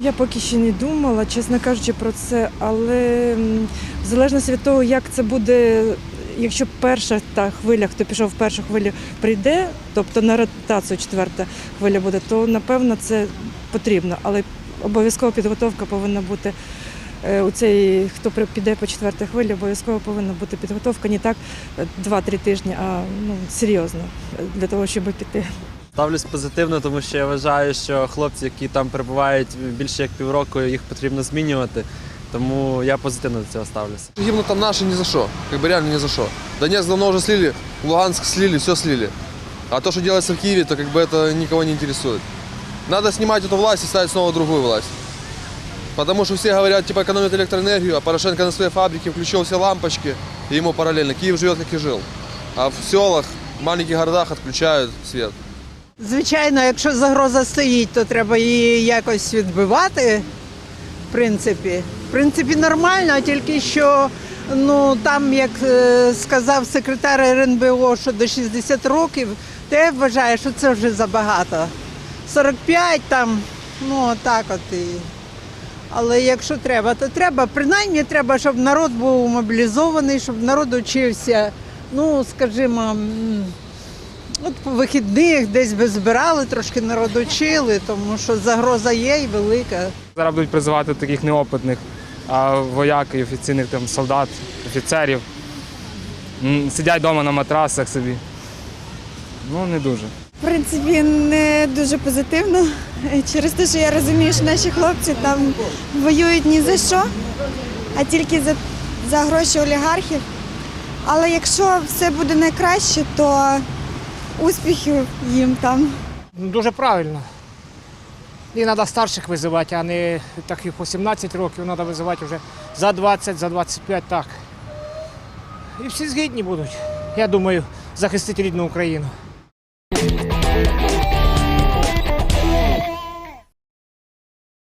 Я поки ще не думала, чесно кажучи, про це, але в залежності від того, як це буде, якщо перша та хвиля, хто пішов в першу хвилю, прийде, тобто на ротацію четверта хвиля буде, то напевно це потрібно. Але обов'язково підготовка повинна бути. е, У цей, хто піде по четвертій хвилі, обов'язково повинна бути підготовка не так е, 2-3 тижні, а ну, серйозно е, для того, щоб піти. Ставлюсь позитивно, тому що я вважаю, що хлопці, які там перебувають більше як півроку, їх потрібно змінювати. Тому я позитивно до цього ставлюся. Гимн там наши ни за что. Как бы реально ни за что. Донецк давно уже слили, Луганск слили, все слили. А то, что делается в Киеве, то как бы это никого не интересует. Надо снимать эту власть и ставить снова другую власть. Потому что все говорят, типа, экономят электроэнергию, а Порошенко на своей фабрике включил все лампочки, и ему параллельно. Киев живет, как и жил. А в селах, в маленьких городах отключают свет. Звичайно, якщо загроза стоїть, то треба її якось відбивати. В принципі, в принципі, нормально, тільки що ну там, як е, сказав секретар РНБО, що до 60 років, то я вважаю, що це вже забагато. 45 там, ну так от і. Але якщо треба, то треба. Принаймні треба, щоб народ був мобілізований, щоб народ учився. Ну, скажімо, От по вихідних десь би збирали, трошки народ учили, тому що загроза є і велика. Зараз будуть призивати таких неопитних вояк і офіційних там солдат, офіцерів. Сидять вдома на матрасах собі. Ну, не дуже. В принципі, не дуже позитивно. Через те, що я розумію, що наші хлопці там воюють ні за що, а тільки за, за гроші олігархів. Але якщо все буде найкраще, то успіхів їм там. Ну, Дуже правильно. І треба старших визивати, а не таких по 17 років, треба визивати вже за 20, за 25 так. І всі згідні будуть, я думаю, захистити рідну Україну.